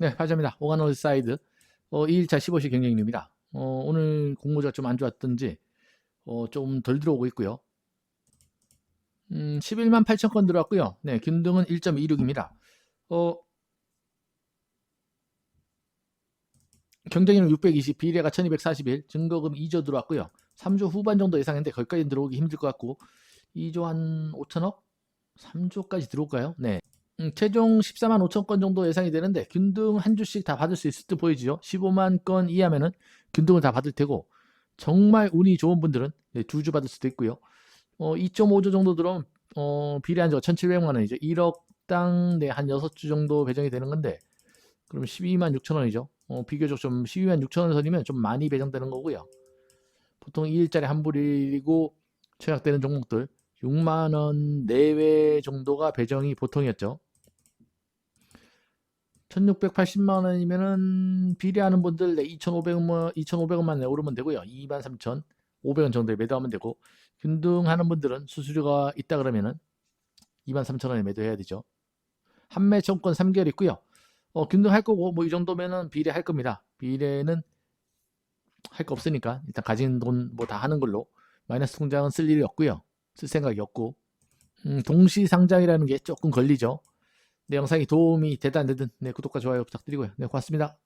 네, 파자입니다. 오가노 사이드 어, 2일차 15시 경쟁률입니다. 어, 오늘 공모가 좀안 좋았던지 어, 좀 덜 들어오고 있고요. 음, 11만 8천 건 들어왔고요. 네, 균등은 1.26입니다. 어, 경쟁률 620, 비례가 1241, 증거금 2조 들어왔고요. 3조 후반 정도 예상했는데 거기까지 들어오기 힘들 것 같고 2조 한 5천억? 3조까지 들어올까요? 네. 음, 최종 14만 5천 건 정도 예상이 되는데 균등 한 주씩 다 받을 수 있을 듯 보이죠. 15만 건 이하면은 균등을 다 받을 테고 정말 운이 좋은 분들은 네, 두주 받을 수도 있고요. 어, 2.5조 정도 들어오면 어, 비례한조가 1,700만 원이죠. 1억당 네, 한 6주 정도 배정이 되는 건데 그럼 12만 6천 원이죠. 어, 비교적 좀 12만 6천 원 선이면 좀 많이 배정되는 거고요. 보통 2일짜리 환불이고 최악되는 종목들 6만 원 내외 정도가 배정이 보통이었죠. 1680만 원이면은 비례하는 분들 네, 2,500원 2,500원만 오르면 되고요. 23,500원 정도에 매도하면 되고 균등하는 분들은 수수료가 있다 그러면은 23,000원에 매도해야 되죠. 한매 청권 3개월 있고요. 어, 균등할 거고 뭐 이 정도면은 비례할 겁니다. 비례는 할 거 없으니까 일단 가진 돈 뭐 다 하는 걸로 마이너스 통장은 쓸 일이 없고요. 쓸 생각이 없고 음, 동시 상장이라는 게 조금 걸리죠. 내 영상이 도움이 되다 안 되든 네, 구독과 좋아요 부탁드리고요. 네, 고맙습니다.